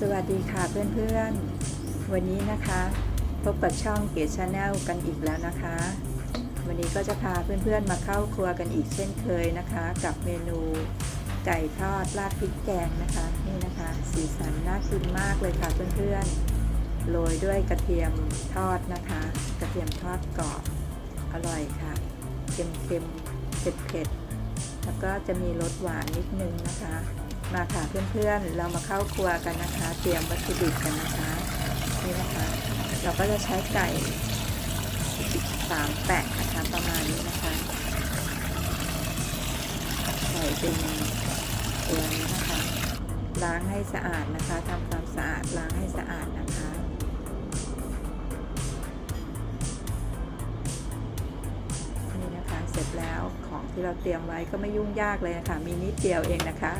สวัสดีค่ะเพื่อนๆ วันนี้นะคะ พบกับช่องเก t ชาแนลกันอีกแล้วนะคะ วันนี้ก็จะพาเพื่อนๆมาเข้าครัวกันอีกเช่นเคยนะคะ กับเมนูไก่ทอดราดพริกแกงนะคะนี่นะคะ สีสันน่ากินมากเลยค่ะเพื่อนๆโรยด้วยกระเทียมทอดนะคะ กระเทียมทอดกรอบอร่อยค่ะเค็มๆเผ็ดๆแล้วก็จะมีรสหวานนิดนึงนะคะ มาค่ะเพื่อนๆ เรามาเข้าครัวกันนะคะ เตรียมวัตถุดิบกันนะคะ นี่นะคะ เราก็จะใช้ไก่สามแปะนะคะประมาณนี้นะคะใส่เป็นตัวนี้นะคะ ล้างให้สะอาดนะคะทำความสะอาดล้างให้สะอาดนะคะนี่นะคะเสร็จแล้วของที่เราเตรียมไว้ก็ไม่ยุ่งยากเลยนะคะมีนิดเดียวเองนะคะ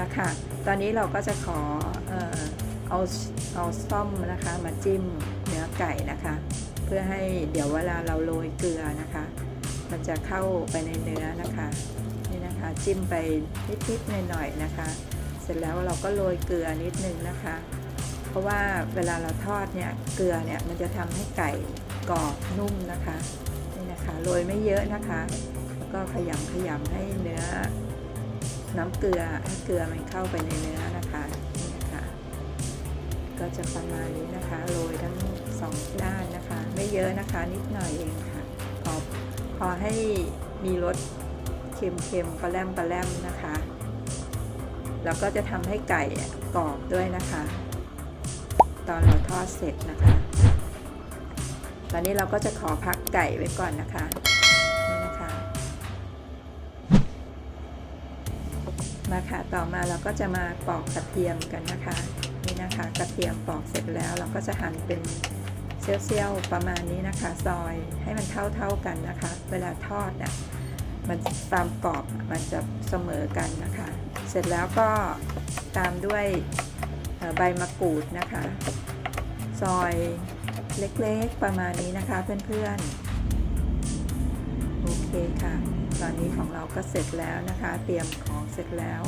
นะคะ ตอนนี้เราก็จะขอเออเอาเอาซ่อมนะคะมาจิ้มเนื้อไก่นะคะ เพื่อให้เดี๋ยวเวลาเราโรยเกลือนะคะ มันจะเข้าไปในเนื้อนะคะนี่นะคะจิ้มไปนิดๆหน่อยๆนะคะ เสร็จแล้วเราก็โรยเกลือนิดนึงนะคะ เพราะว่าเวลาเราทอดเนี่ยเกลือเนี่ยมันจะทำให้ไก่กรอบนุ่มนะคะนี่นะคะโรยไม่เยอะนะคะ แล้วก็ขยำขยำให้เนื้อ น้ำเกลือให้เกลือมันเข้าไปในเนื้อนะคะนี่นะคะก็จะประมาณนี้นะคะโรยทั้งสองด้านนะคะ ไม่เยอะนะคะนิดหน่อยเองค่ะพอพอให้มีรสเค็มๆปลาแรมปลาแรมนะคะแล้วก็จะทำให้ไก่กรอบด้วยนะคะ ตอนเราทอดเสร็จนะคะ ตอนนี้เราก็จะขอพักไก่ไว้ก่อนนะคะ มาค่ะต่อมาเราก็จะมาปอกกระเทียมกันนะคะ นี่นะคะกระเทียมปอกเสร็จแล้วเราก็จะหั่นเป็นเซี่ยวๆประมาณนี้นะคะ ซอยให้มันเท่าๆกันนะคะ เวลาทอดน่ะมันตามกรอบมันจะเสมอกันนะคะ เสร็จแล้วก็ตามด้วยใบมะกรูดนะคะ ซอยเล็กๆประมาณนี้นะคะเพื่อนๆ เคค่ะ ตอนนี้ของเราก็เสร็จแล้วนะคะ เตรียมของเสร็จแล้ว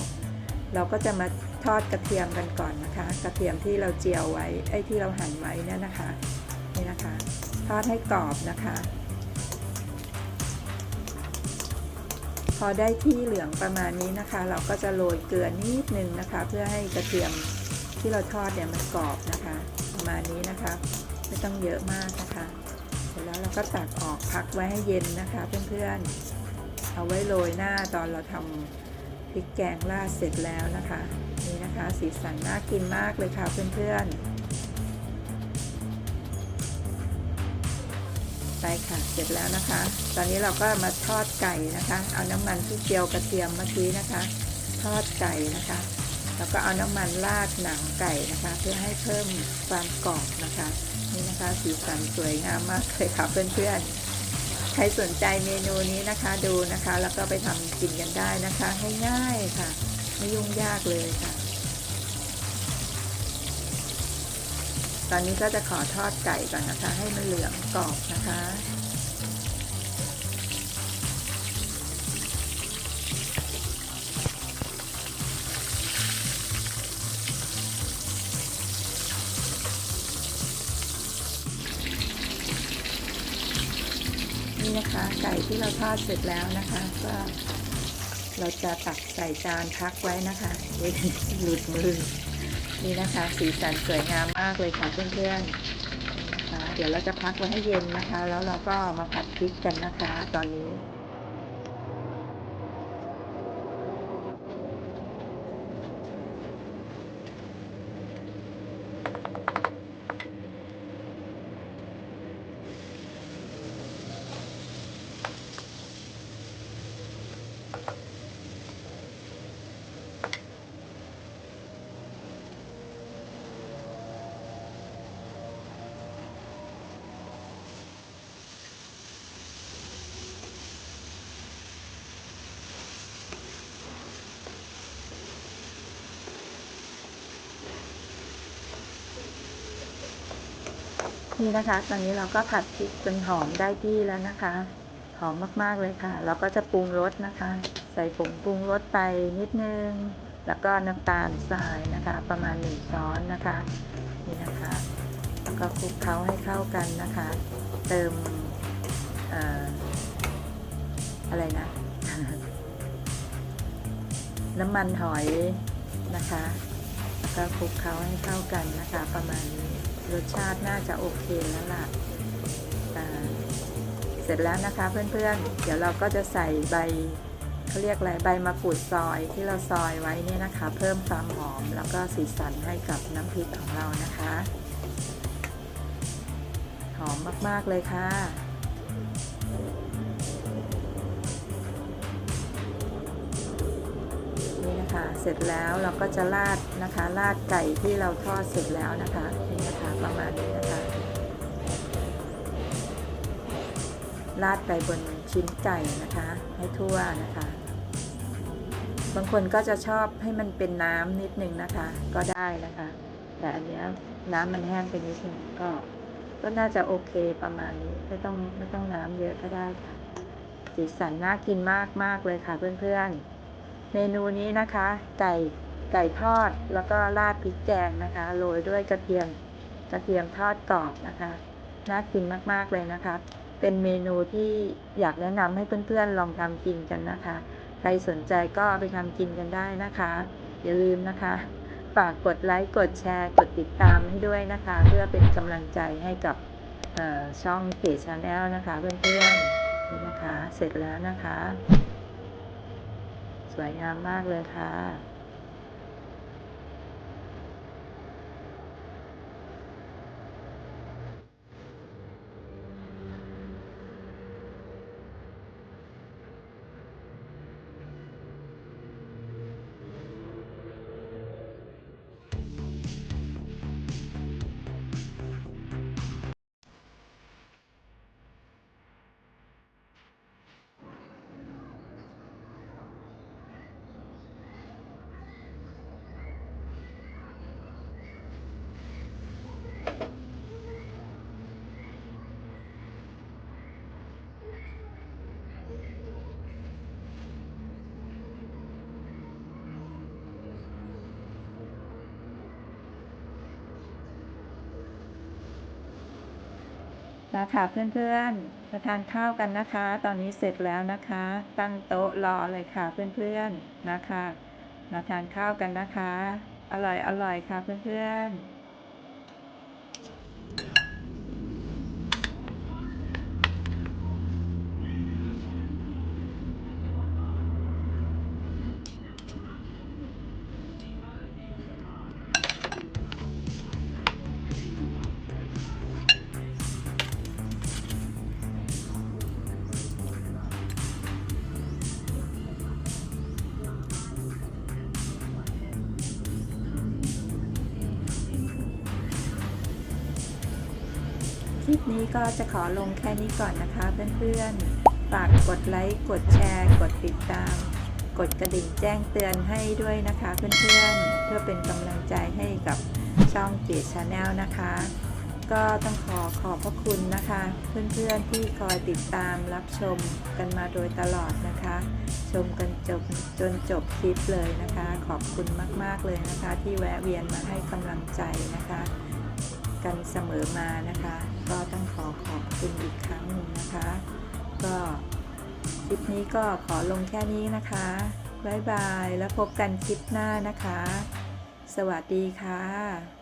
เราก็จะมาทอดกระเทียมกันก่อนนะคะ กระเทียมที่เราเจียวไว้ไอ้ที่เราหั่นไว้นี่นะคะนี่นะคะ ทอดให้กรอบนะคะ พอได้ที่เหลืองประมาณนี้นะคะ เราก็จะโรยเกลือนิดนึงนะคะ เพื่อให้กระเทียมที่เราทอดเนี่ยมันกรอบนะคะ ประมาณนี้นะคะ ไม่ต้องเยอะมากนะคะ แล้วเราก็ตักออกพักไว้ให้เย็นนะคะ เพื่อนๆ เอาไว้โรยหน้าตอนเราทำพริกแกงราดเสร็จแล้วนะคะ นี่นะคะสีสันน่ากินมากเลยค่ะเพื่อนๆ ไปค่ะเสร็จแล้วนะคะ ตอนนี้เราก็มาทอดไก่นะคะ เอาน้ำมันที่เจียวกระเทียมเมื่อกี้นะคะ ทอดไก่นะคะแล้วก็เอาน้ำมันราดหนังไก่นะคะ เพื่อให้เพิ่มความกรอบนะคะ นี่นะคะสีสันสวยงามมากเลยค่ะเพื่อนๆ ใครสนใจเมนูนี้นะคะดูนะคะ แล้วก็ไปทำกินกันได้นะคะง่ายๆค่ะ ไม่ยุ่งยากเลยค่ะ ตอนนี้ก็จะขอทอดไก่ก่อนนะคะ ให้มันเหลืองกรอบนะคะ ที่เราทอดเสร็จแล้วนะคะ ก็เราจะตักใส่จานพักไว้นะคะเดี๋ยวหลุดมือนี่นะคะ สีสันสวยงามมากเลยค่ะเพื่อนๆนะคะเดี๋ยวเราจะพักไว้ให้เย็นนะคะ แล้วเราก็มาผัดพริกกันนะคะ ตอนนี้ นี่นะคะ ตอนนี้เราก็ผัดพริกจนหอมได้ที่แล้วนะคะ หอมมากๆเลยค่ะ เราก็จะปรุงรสนะคะ ใส่ผงปรุงรสไปนิดนึง แล้วก็น้ำตาลทรายนะคะ ประมาณ1ช้อนนะคะ นี่นะคะแล้วก็คลุกเคล้าให้เข้ากันนะคะ เติมออะไรนะ น้ำมันหอยนะคะแล้วก็คลุกเคล้าให้เข้ากันนะคะ ประมาณนี้ รสชาติน่าจะโอเคแล้วล่ะเสร็จแล้วนะคะเพื่อนๆ เดี๋ยวเราก็จะใส่ใบเขาเรียกอะไรใบมะกรูดซอยที่เราซอยไว้เนี่ยนะคะ เพิ่มความหอมแล้วก็สีสันให้กับน้ำพริกของเรานะคะ หอมมากๆเลยค่ะ เสร็จแล้วเราก็จะราดนะคะราดไก่ที่เราทอดเสร็จแล้วนะคะนี่นะคะประมาณนี้นะคะราดไปบนชิ้นไก่นะคะ ให้ทั่วนะคะ บางคนก็จะชอบให้มันเป็นน้ำนิดนึงนะคะ ก็ได้นะคะ แต่อันนี้น้ำมันแห้งไปนิดนึงก็ก็น่าจะโอเคประมาณนี้ไม่ต้องไม่ต้องน้ำเยอะก็ได้ค่ะสีสันน่ากินมากมากๆเลยค่ะเพื่อนๆ เมนูนี้นะคะ ไก่ไก่ทอดแล้วก็ราดพริกแกงนะคะโรยด้วยกระเทียมกระเทียมทอดกรอบนะคะน่ากินมากๆเลยนะคะ เป็นเมนูที่อยากแนะนำให้เพื่อนๆลองทำกินกันนะคะ ใครสนใจก็ไปทำกินกันได้นะคะ อย่าลืมนะคะ ฝากกดไลค์กดแชร์กดติดตามให้ด้วยนะคะ เพื่อเป็นกำลังใจให้กับช่องเพจชาแนลนะคะ เพื่อนๆนี่นะคะ เสร็จแล้วนะคะ สวยงามมากเลยค่ะ นะคะเพื่อนๆมาทานข้าวกันนะคะ ตอนนี้เสร็จแล้วนะคะ ตั้งโต๊ะรอเลยค่ะเพื่อนๆนะคะมาทานข้าวกันนะคะ อร่อยอร่อยค่ะเพื่อนๆ คลิปนี้ก็จะขอลงแค่นี้ก่อนนะคะเพื่อนๆ ฝากกดไลค์ กดแชร์ กดติดตาม กดกระดิ่งแจ้งเตือนให้ด้วยนะคะเพื่อนๆ เพื่อเป็นกำลังใจให้กับช่องเกตชาแนลนะคะ ก็ต้องขอขอบพระคุณนะคะ เพื่อนๆที่คอยติดตามรับชมกันมาโดยตลอดนะคะ ชมกันจบจนจบคลิปเลยนะคะ ขอบคุณมากๆเลยนะคะ ที่แวะเวียนมาให้กำลังใจนะคะ กันเสมอมานะคะ ก็ต้องขอขอบคุณอีกครั้งหนึ่งนะคะ ก็คลิปนี้ก็ขอลงแค่นี้นะคะบ๊ายบายแล้วพบกันคลิปหน้านะคะ สวัสดีค่ะ